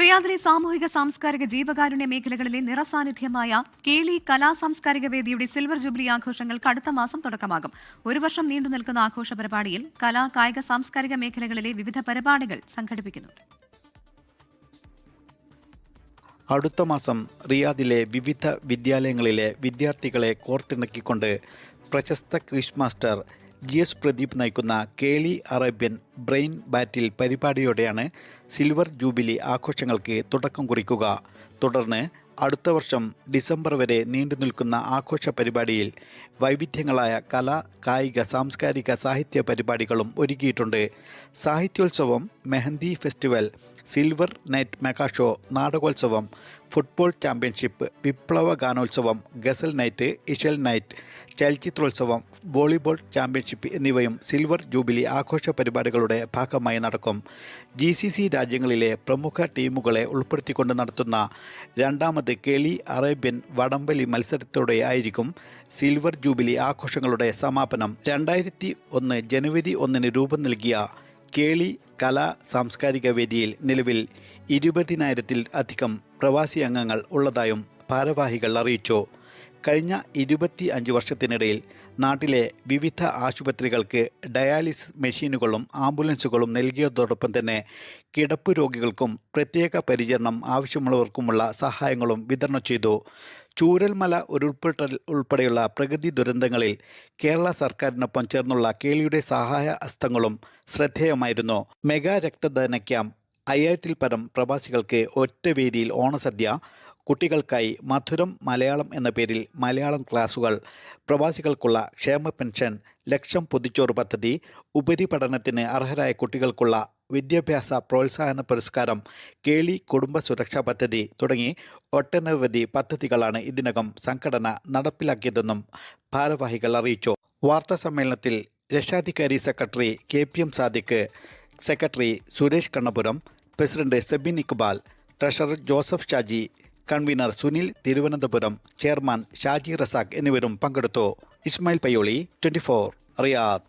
റിയാദിലെ സാമൂഹിക സാംസ്കാരിക ജീവകാരുണ്യ മേഖലകളിലെ നിറസാന്നിധ്യമായ കേളി കലാ സാംസ്കാരിക വേദിയുടെ സിൽവർ ജൂബിലി ആഘോഷങ്ങൾക്ക് അടുത്ത മാസം തുടക്കമാകും. ഒരു വർഷം നീണ്ടു നിൽക്കുന്ന ആഘോഷ പരിപാടിയിൽ കലാ കായിക സാംസ്കാരിക മേഖലകളിലെ വിവിധ പരിപാടികൾ സംഘടിപ്പിക്കുന്നു. അടുത്ത മാസം റിയാദിലെ വിവിധ വിദ്യാലയങ്ങളിലെ വിദ്യാർത്ഥികളെ കോർത്തിണക്കിക്കൊണ്ട് പ്രശസ്ത quiz master G S Pradeep നയിക്കുന്ന കേളി അറേബ്യൻ ബ്രെയിൻ ബാറ്റിൽ പരിപാടിയോടെയാണ് സിൽവർ ജൂബിലി ആഘോഷങ്ങൾക്ക് തുടക്കം കുറിക്കുക. തുടർന്ന് അടുത്ത വർഷം ഡിസംബർ വരെ നീണ്ടു നിൽക്കുന്ന ആഘോഷ പരിപാടിയിൽ വൈവിധ്യങ്ങളായ കല കായിക സാംസ്കാരിക സാഹിത്യ പരിപാടികളും ഒരുക്കിയിട്ടുണ്ട്. സാഹിത്യോത്സവം mehndi festival silver night mega show നാടകോത്സവം football championship വിപ്ലവ ഗാനോത്സവം ഗസൽ നൈറ്റ് ഇഷൽ നൈറ്റ് ചലച്ചിത്രോത്സവം വോളിബോൾ ചാമ്പ്യൻഷിപ്പ് എന്നിവയും സിൽവർ ജൂബിലി ആഘോഷ പരിപാടികളുടെ ഭാഗമായി നടക്കും. ജി രാജ്യങ്ങളിലെ പ്രമുഖ ടീമുകളെ ഉൾപ്പെടുത്തിക്കൊണ്ട് നടത്തുന്ന രണ്ടാമത് കേളി അറേബ്യൻ വടംവലി മത്സരത്തോടെ ആയിരിക്കും സിൽവർ ജൂബിലി ആഘോഷങ്ങളുടെ സമാപനം. രണ്ടായിരത്തി ഒന്ന് ജനുവരി ഒന്നിന് രൂപം നൽകിയ കേളി കലാ സാംസ്കാരിക വേദിയിൽ നിലവിൽ ഇരുപതിനായിരത്തിൽ അധികം പ്രവാസി അംഗങ്ങൾ ഉള്ളതായും ഭാരവാഹികൾ അറിയിച്ചു. കഴിഞ്ഞ ഇരുപത്തി അഞ്ച് വർഷത്തിനിടയിൽ നാട്ടിലെ വിവിധ ആശുപത്രികൾക്ക് ഡയാലിസിസ് മെഷീനുകളും ആംബുലൻസുകളും നൽകിയതോടൊപ്പം തന്നെ കിടപ്പ് രോഗികൾക്കും പ്രത്യേക പരിചരണം ആവശ്യമുള്ളവർക്കുമുള്ള സഹായങ്ങളും വിതരണം ചെയ്തു. ചൂരൽമല ഉരുൾപൊട്ടൽ ഉൾപ്പെടെയുള്ള പ്രകൃതി ദുരന്തങ്ങളിൽ കേരള സർക്കാരിനൊപ്പം ചേർന്നുള്ള കേളിയുടെ സഹായ ഹസ്തങ്ങളും ശ്രദ്ധേയമായിരുന്നു. മെഗാ രക്തദാന ക്യാമ്പ് അയ്യായിരത്തിൽ പരം പ്രവാസികൾക്ക് ഒറ്റ വേദിയിൽ ഓണസദ്യ കുട്ടികൾക്കായി മധുരം മലയാളം എന്ന പേരിൽ മലയാളം ക്ലാസുകൾ പ്രവാസികൾക്കുള്ള ക്ഷേമ പെൻഷൻ ലക്ഷം പൊതിച്ചോറ് പദ്ധതി ഉപരിപഠനത്തിന് അർഹരായ കുട്ടികൾക്കുള്ള വിദ്യാഭ്യാസ പ്രോത്സാഹന പുരസ്കാരം കേളി കുടുംബ സുരക്ഷാ പദ്ധതി തുടങ്ങി ഒട്ടനവധി പദ്ധതികളാണ് ഇതിനകം സംഘടന നടപ്പിലാക്കിയതെന്നും ഭാരവാഹികൾ അറിയിച്ചു. വാർത്താ സമ്മേളനത്തിൽ രക്ഷാധികാരി secretary K P M Sadiq secretary Suresh Kannapuram president Sebin Iqbal treasurer Joseph Shaji convener Sunil Thiruvananthapuram chairman Shaji Razak എന്നിവരും പങ്കെടുത്തു. Ismail Payyoli twenty Riyadh.